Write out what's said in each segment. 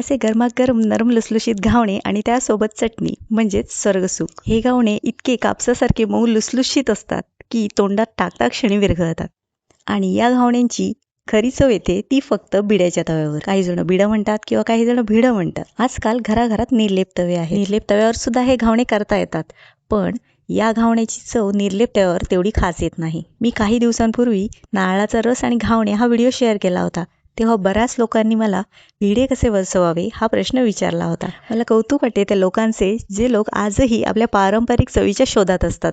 असे गरमागरम नरम लुसलुशीत घावणे आणि त्यासोबत चटणी म्हणजेच स्वर्गसुख. हे घावणे इतके कापसासारखे मऊ लुसलुशीत असतात की तोंडात टाकता क्षणी विरघळतात. आणि या घावण्यांची खरी चव येते ती फक्त बिड्याच्या तव्यावर. काही जण बिडं म्हणतात किंवा काही जण भिडं म्हणतात. आजकाल घराघरात निर्लेप तवे आहे निर्लेप तव्यावर सुद्धा हे घावणे करता येतात. पण या घावण्याची चव निर्लेप तव्यावर तेवढी खास येत नाही. मी काही दिवसांपूर्वी नारळाचा रस आणि घावणे हा व्हिडिओ शेअर केला होता. तेव्हा बऱ्याच लोकांनी मला भिडे कसे वसवावे हा प्रश्न विचारला होता. मला कौतुक वाटते त्या लोकांचे जे लोक आजही आपल्या पारंपरिक चवीच्या शोधात असतात.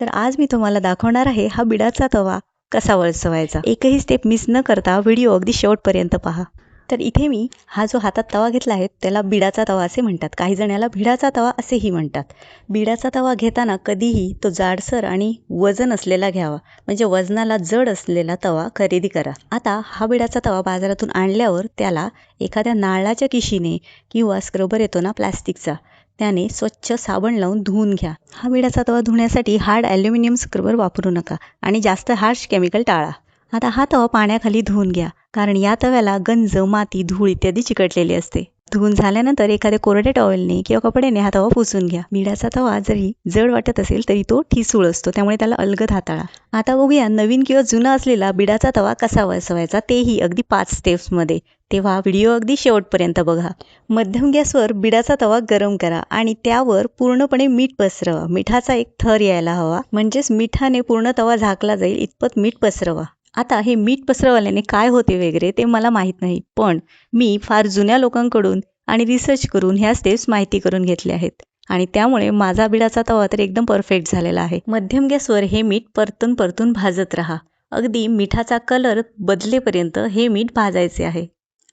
तर आज मी तुम्हाला दाखवणार आहे हा बिडाचा तवा कसा वळसवायचा एकही स्टेप मिस न करता व्हिडिओ अगदी शेवटपर्यंत पहा. तर इथे मी हा जो हातात तवा घेतला आहे त्याला बिडाचा तवा असे म्हणतात. काही जण याला भिडाचा तवा असेही म्हणतात. बिडाचा तवा घेताना कधीही तो जाडसर आणि वजन असलेला घ्यावा. म्हणजे वजनाला जड असलेला तवा खरेदी करा. आता हा बिडाचा तवा बाजारातून आणल्यावर त्याला एखाद्या नारळाच्या किशीने किंवा स्क्रबर येतो ना प्लॅस्टिकचा त्याने स्वच्छ साबण लावून धुवून घ्या. हा बिडाचा तवा धुण्यासाठी हार्ड ॲल्युमिनियम स्क्रबर वापरू नका आणि जास्त हार्श केमिकल टाळा. आता हा तवा पाण्याखाली धुवून घ्या कारण या तव्याला गंज माती धूळ इत्यादी चिकटलेली असते. धुवून झाल्यानंतर एखाद्या कोरड्या टॉवेलने किंवा कपड्याने हा तवा पुसून घ्या. मिडाचा तवा जरी जड वाटत असेल तरी तो ठिसूळ असतो त्यामुळे त्याला अलगद हाताळा. आता बघूया नवीन किंवा जुना असलेला बिडाचा तवा कसा वसवायचा तेही अगदी पाच स्टेप्समध्ये तेव्हा व्हिडिओ अगदी शेवटपर्यंत बघा. मध्यम गॅसवर बिडाचा तवा गरम करा आणि त्यावर पूर्णपणे मीठ पसरवा. मिठाचा एक थर यायला हवा म्हणजेच मिठाने पूर्ण तवा झाकला जाईल इतपत मीठ पसरवा. आता हे मीठ पसरवल्याने काय होते वगैरे ते मला माहीत नाही पण मी फार जुन्या लोकांकडून आणि रिसर्च करून ह्या स्टेप्स माहिती करून घेतल्या आहेत. आणि त्यामुळे माझा बिडाचा तवा तर एकदम परफेक्ट झालेला आहे. मध्यम गॅसवर हे मीठ परतून परतून भाजत राहा. अगदी मिठाचा कलर बदलेपर्यंत हे मीठ भाजायचे आहे.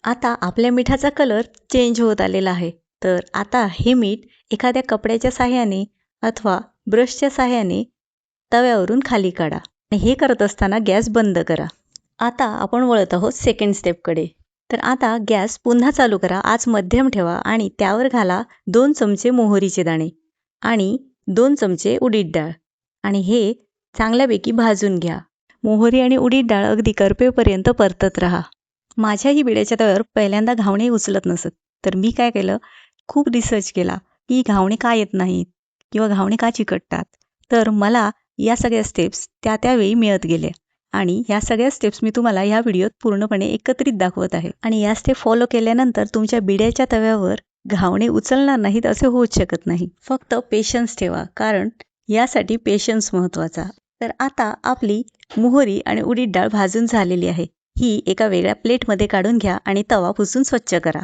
आता आपल्या मिठाचा कलर चेंज होत आलेला आहे. तर आता हे मीठ एखाद्या कपड्याच्या साह्याने अथवा ब्रशच्या साह्याने तव्यावरून खाली काढा. हे करत असताना गॅस बंद करा. आता आपण वळत आहोत सेकंड स्टेपकडे तर आता गॅस पुन्हा चालू करा. आज मध्यम ठेवा आणि त्यावर घाला दोन चमचे मोहरीचे दाणे आणि दोन चमचे उडीद डाळ. आणि हे चांगल्यापैकी भाजून घ्या. मोहरी आणि उडीद डाळ अगदी करपेपर्यंत परतत राहा. माझ्याही बिड्याच्या तव्यावर पहिल्यांदा घावणे उचलत नसत. तर मी काय केलं? खूप रिसर्च केला की घावणे का येत नाहीत किंवा घावणे का चिकटतात? तर मला या सगळ्या स्टेप्स त्या त्यावेळी मिळत गेले. आणि या सगळ्या स्टेप्स मी तुम्हाला ह्या व्हिडिओत पूर्णपणे एकत्रित दाखवत आहे. आणि या स्टेप फॉलो केल्यानंतर तुमच्या बिड्याच्या तव्यावर घावणे उचलणार नाहीत असे होऊच शकत नाही. फक्त पेशन्स ठेवा कारण यासाठी पेशन्स महत्त्वाचा. तर आता आपली मोहरी आणि उडीद डाळ भाजून झालेली आहे. ही एका वेगळ्या प्लेटमध्ये काढून घ्या आणि तवा पुसून स्वच्छ करा.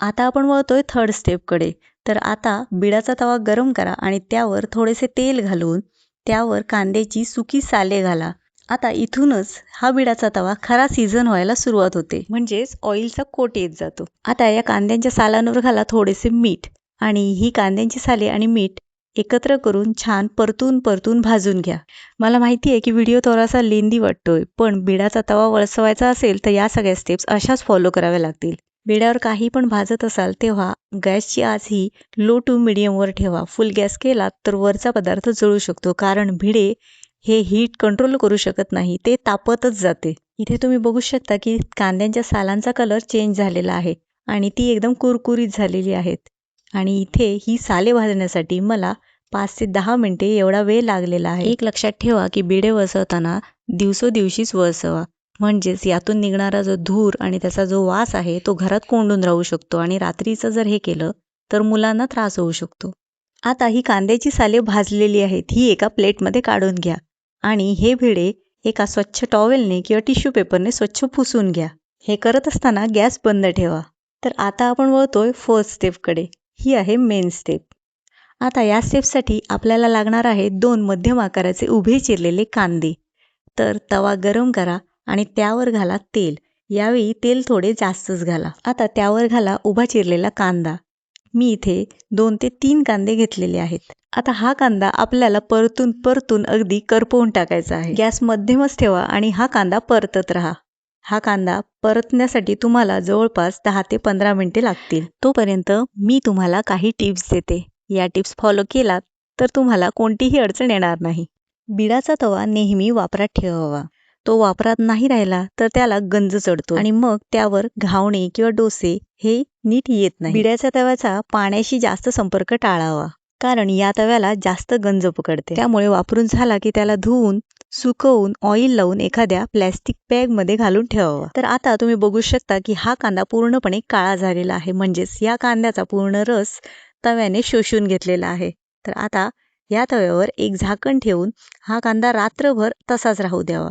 आता आपण वळतोय थर्ड स्टेपकडे तर आता बिडाचा तवा गरम करा आणि त्यावर थोडेसे तेल घालून त्यावर कांद्याची सुकी साले घाला. आता इथूनच हा बिडाचा तवा खरा सीझन व्हायला सुरुवात होते. म्हणजेच ऑइलचा कोट येत जातो. आता या कांद्यांच्या सालांवर घाला थोडेसे मीठ आणि ही कांद्यांची साले आणि मीठ एकत्र करून छान परतून परतून भाजून घ्या. मला माहिती आहे की व्हिडिओ थोडासा लेंदी वाटतोय पण बिडाचा तवा वळसवायचा असेल तर या सगळ्या स्टेप्स अशाच फॉलो कराव्या लागतील. बिड्यावर काही पण भाजत असाल तेव्हा गॅसची आज ही लो टू मिडियमवर ठेवा. फुल गॅस केला तर वरचा पदार्थ जळू शकतो कारण भिडे हे हीट कंट्रोल करू शकत नाही ते तापतच जाते. इथे तुम्ही बघू शकता की कांद्यांच्या सालांचा कलर चेंज झालेला आहे आणि ती एकदम कुरकुरीत झालेली आहेत. आणि इथे ही साले भाजण्यासाठी मला पाच ते दहा मिनटे एवढा वेळ लागलेला आहे. एक लक्षात ठेवा की बिडे वसवताना दिवसोदिवशीच वसवा. म्हणजेच यातून निघणारा जो धूर आणि त्याचा जो वास आहे तो घरात कोंडून राहू शकतो आणि रात्रीचं जर हे केलं तर मुलांना त्रास होऊ शकतो. आता ही कांद्याची साले भाजलेली आहेत ही एका प्लेटमध्ये काढून घ्या आणि हे भिडे एका स्वच्छ टॉवेलने किंवा टिश्यू पेपरने स्वच्छ पुसून घ्या. हे करत असताना गॅस बंद ठेवा. तर आता आपण वळतोय फोर्थ स्टेपकडे ही आहे मेन स्टेप आता या स्टेपसाठी आपल्याला लागणार आहे दोन मध्यम आकाराचे उभे चिरलेले कांदे. तर तवा गरम करा. आणि त्यावर घाला तेल. यावेळी तेल थोडे जास्तच घाला. आता त्यावर घाला उभा चिरलेला कांदा. मी इथे दोन ते तीन कांदे घेतलेले आहेत. आता हा कांदा आपल्याला परतून परतून अगदी करपवून टाकायचा आहे. गॅस मध्यमच ठेवा आणि हा कांदा परतत राहा. हा कांदा परतण्यासाठी तुम्हाला जवळपास दहा ते पंधरा मिनिटे लागतील. तोपर्यंत मी तुम्हाला काही टिप्स देते. या टिप्स फॉलो केलात तर तुम्हाला कोणतीही अडचण येणार नाही. बिडाचा तवा नेहमी वापरात ठेवावा. तो वापरात नाही राहिला तर त्याला गंज चढतो. आणि मग त्यावर घावणे किंवा डोसे हे नीट येत नाही. बिड्याच्या तव्याचा पाण्याशी जास्त संपर्क टाळावा. कारण या तव्याला जास्त गंज पकडते. त्यामुळे वापरून झाला की त्याला धुवून सुकवून ऑइल लावून एखाद्या प्लॅस्टिक बॅगमध्ये घालून ठेवावा. तर आता तुम्ही बघू शकता की हा कांदा पूर्णपणे काळा झालेला आहे. म्हणजेच या कांद्याचा पूर्ण रस तव्याने शोषून घेतलेला आहे. तर आता या तव्यावर एक झाकण ठेवून हा कांदा रात्रभर तसाच राहू द्यावा.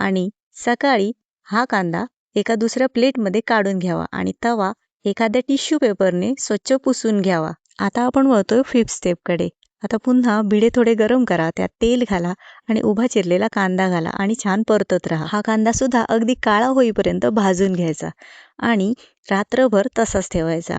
आणि सकाळी हा कांदा एका दुसऱ्या प्लेटमध्ये काढून घ्यावा आणि तवा एखाद्या टिश्यू पेपरने स्वच्छ पुसून घ्यावा. आता आपण वळतोय फिफ्थ स्टेपकडे आता पुन्हा भिडे थोडे गरम करा त्यात तेल घाला आणि उभा चिरलेला कांदा घाला आणि छान परतत राहा. हा कांदा सुद्धा अगदी काळा होईपर्यंत भाजून घ्यायचा आणि रात्रभर तसाच ठेवायचा.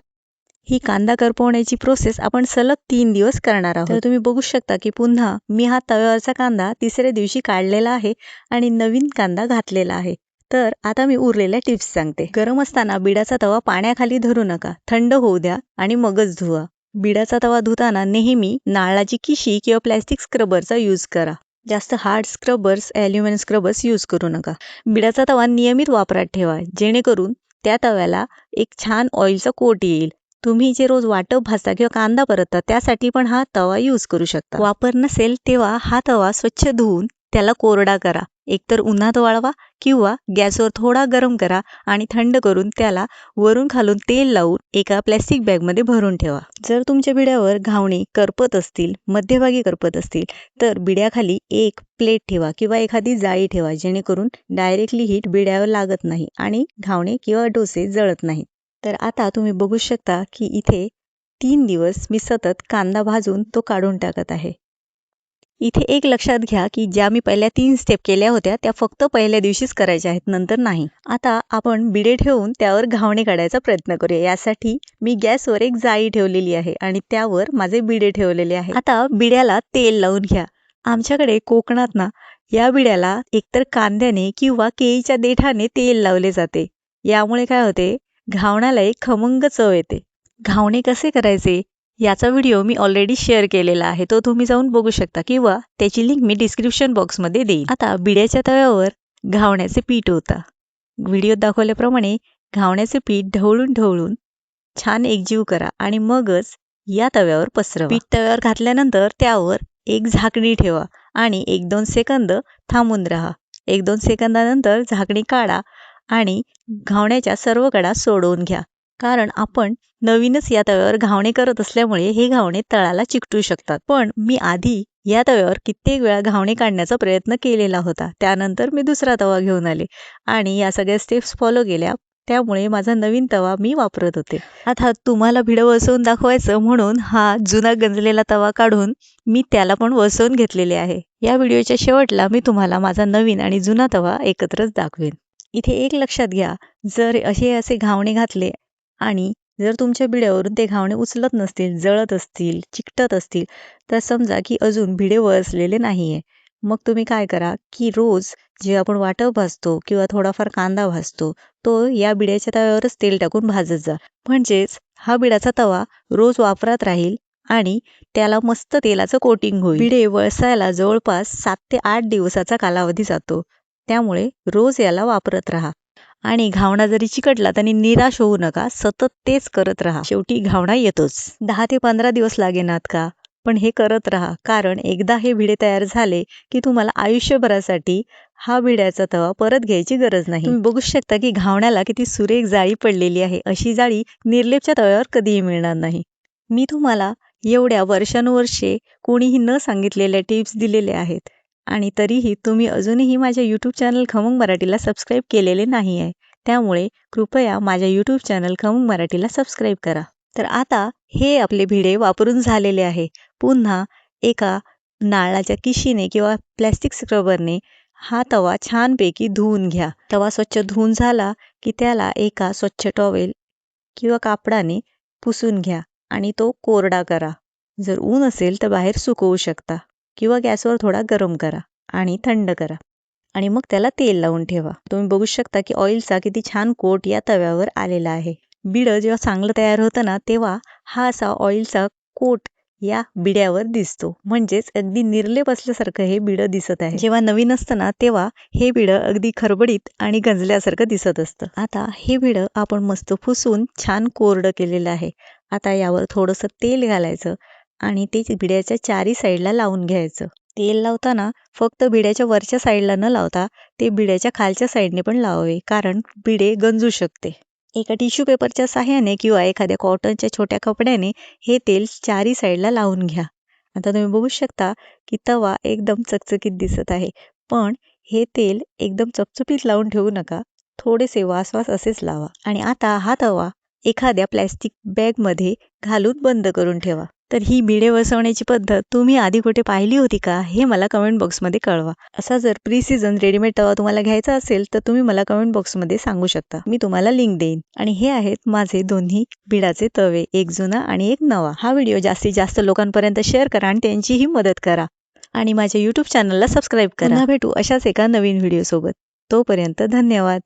ही कांदा करपवण्याची प्रोसेस आपण सलग तीन दिवस करणार आहोत. तर तुम्ही बघू शकता की पुन्हा मी हा तव्यावरचा कांदा तिसऱ्या दिवशी काढलेला आहे आणि नवीन कांदा घातलेला आहे. तर आता मी उरलेल्या टिप्स सांगते. गरम असताना बिडाचा तवा पाण्याखाली धरू नका. थंड होऊ द्या आणि मगच धुवा. बिडाचा तवा धुताना नेहमी नाळाची किशी किंवा प्लॅस्टिक स्क्रबरचा यूज करा. जास्त hard scrubbers aluminium scrubbers use करू नका. बिडाचा तवा नियमित वापरात ठेवा. जेणेकरून त्या तव्याला एक छान ऑइलचा कोट येईल. तुम्ही जे रोज वाटप भाजता किंवा कांदा परतता त्यासाठी पण हा तवा यूज करू शकता. वापर नसेल तेव्हा हा तवा स्वच्छ धुवून त्याला कोरडा करा. एकतर उन्हात वाळवा किंवा गॅसवर थोडा गरम करा आणि थंड करून त्याला वरून खालून तेल लावून एका प्लॅस्टिक बॅगमध्ये भरून ठेवा. जर तुमच्या बिड्यावर घावणे करपत असतील मध्यभागी करपत असतील तर बिड्याखाली एक प्लेट ठेवा किंवा एखादी जाळी ठेवा जेणेकरून डायरेक्टली हीट बिड्यावर लागत नाही आणि घावणे किंवा डोसे जळत नाहीत. तर आता तुम्ही बघू शकता की इथे तीन दिवस मी सतत कांदा भाजून तो काढून टाकत आहे. इथे एक लक्षात घ्या की ज्या मी पहिल्या तीन स्टेप केल्या होत्या त्या फक्त पहिल्या दिवशीच करायच्या आहेत नंतर नाही. आता आपण बिडे ठेवून त्यावर घावणे काढायचा प्रयत्न करूया. यासाठी मी गॅसवर एक जाळी ठेवलेली आहे आणि त्यावर माझे बिडे ठेवलेले आहे आता बिड्याला तेल लावून घ्या. आमच्याकडे कोकणात ना या बिड्याला एकतर कांद्याने किंवा केळीच्या देठाने तेल लावले जाते. यामुळे काय होते? घावण्याला एक खमंग चव येते. घावणे कसे करायचे? याचा व्हिडिओ मी ऑलरेडी शेअर केलेला आहे. तो तुम्ही जाऊन बघू शकता किंवा त्याची लिंक मी डिस्क्रिप्शन बॉक्समध्ये देईन. आता बिड्याच्या तव्यावर घावण्याचे पीठ होता. व्हिडिओत दाखवल्याप्रमाणे घावण्याचे पीठ ढवळून ढवळून छान एकजीव करा आणि मगच या तव्यावर पसरवा. पीठ तव्यावर घातल्यानंतर त्यावर एक झाकणी ठेवा आणि एक दोन सेकंद थांबून राहा. एक दोन सेकंदानंतर झाकणी काढा आणि घावण्याच्या सर्व कडा सोडवून घ्या. कारण आपण नवीनच या तव्यावर घावणे करत असल्यामुळे हे घावणे तळाला चिकटू शकतात. पण मी आधी या तव्यावर कित्येक वेळा घावणे काढण्याचा प्रयत्न केलेला होता. त्यानंतर मी दुसरा तवा घेऊन आले आणि या सगळ्या स्टेप्स फॉलो केल्या. त्यामुळे माझा नवीन तवा मी वापरत होते. आता तुम्हाला भिडं वसवून दाखवायचं म्हणून हा जुना गंजलेला तवा काढून मी त्याला पण वसवून घेतलेले आहे. या व्हिडिओच्या शेवटला मी तुम्हाला माझा नवीन आणि जुना तवा एकत्रच दाखवेन. इथे एक लक्षात घ्या जर असे असे घावणे घातले आणि जर तुमच्या बिड्यावरून ते घावणे उचलत नसतील जळत असतील चिकटत असतील तर समजा की अजून भिडे वळसलेले नाहीये. मग तुम्ही काय करा की रोज जे आपण वाटप भाजतो किंवा थोडाफार कांदा भाजतो तो या बिड्याच्या तव्यावरच तेल टाकून भाजत जा. म्हणजेच हा बिडाचा तवा रोज वापरात राहील आणि त्याला मस्त तेलाचं कोटिंग होईल. बिडे वळसायला जवळपास सात ते आठ दिवसाचा कालावधी जातो. त्यामुळे रोज याला वापरत राहा. आणि घावणा जरी चिकटला तरी निराश होऊ नका सतत तेच करत राहा. शेवटी घावणा येतोच. दहा ते पंधरा दिवस लागेनात का? पण हे करत राहा. कारण एकदा हे भिडे तयार झाले की तुम्हाला आयुष्यभरासाठी हा भिड्याचा तवा परत घ्यायची गरज नाही. तुम्ही बघू शकता की घावण्याला किती सुरेख जाळी पडलेली आहे. अशी जाळी निर्लेपच्या तव्यावर कधीही मिळणार नाही. मी तुम्हाला एवढ्या वर्षानुवर्षे कोणीही न सांगितलेल्या टिप्स दिलेल्या आहेत. आणि तरीही तुम्ही अजूनही माझ्या यूट्यूब चॅनल खमंग मराठीला सबस्क्राईब केलेले नाही आहे त्यामुळे कृपया माझ्या यूट्यूब चॅनल खमंग मराठीला सबस्क्राईब करा. तर आता हे आपले भिडे वापरून झालेले आहे. पुन्हा एका नारळाच्या किशीने किंवा प्लॅस्टिक स्क्रबरने हा तवा छानपैकी धुवून घ्या. तवा स्वच्छ धुवून झाला की त्याला एका स्वच्छ टॉवेल किंवा कापडाने पुसून घ्या आणि तो कोरडा करा. जर ऊन असेल तर बाहेर सुकवू शकता. किंवा गॅसवर थोडा गरम करा आणि थंड करा. आणि मग त्याला तेल लावून ठेवा. तुम्ही बघू शकता की ऑइलचा किती छान कोट या तव्यावर आलेला आहे. बिडं जेव्हा चांगलं तयार होतं ना तेव्हा हा असा ऑइलचा कोट या बिड्यावर दिसतो. म्हणजेच अगदी निर्लेप असल्यासारखं हे बिडं दिसत आहे. जेव्हा नवीन असतं ना तेव्हा हे बिडं अगदी खरबडीत आणि गंजल्यासारखं दिसत असतं. आता हे बिडं आपण मस्त फुसून छान कोरडं केलेलं आहे. आता यावर थोडंसं तेल घालायचं. आणि ते बिड्याच्या चारी साईडला लावून घ्यायचं. तेल लावताना फक्त बिड्याच्या वरच्या साईडला न लावता ते बिड्याच्या खालच्या साईडने पण लावावे कारण बिडे गंजू शकते. एका टिश्यू पेपरच्या साह्याने किंवा एखाद्या कॉटनच्या छोट्या कपड्याने हे तेल चारी साईडला लावून घ्या. आता तुम्ही बघू शकता की तवा एकदम चकचकीत दिसत आहे पण हे तेल एकदम चपचपीत लावून ठेवू नका थोडेसे वासवास असेच लावा. आणि आता हा तवा एखाद्या प्लॅस्टिक बॅगमध्ये घालून बंद करून ठेवा. तर ही बिडे बसवण्याची पद्धत तुम्ही आधी कुठे पाहिली होती का हे मला कमेंट बॉक्समध्ये कळवा. असा जर प्री सीझन रेडीमेड तवा तुम्हाला घ्यायचा असेल तर तुम्ही मला कमेंट बॉक्समध्ये सांगू शकता. मी तुम्हाला लिंक देईन. आणि हे आहेत माझे दोन्ही बिडाचे तवे एक जुना आणि एक नवा. हा व्हिडिओ जास्तीत जास्त लोकांपर्यंत शेअर करा आणि त्यांचीही मदत करा. आणि माझ्या यूट्यूब चॅनलला सबस्क्राईब करा. भेटू अशाच एका नवीन व्हिडिओसोबत तोपर्यंत धन्यवाद.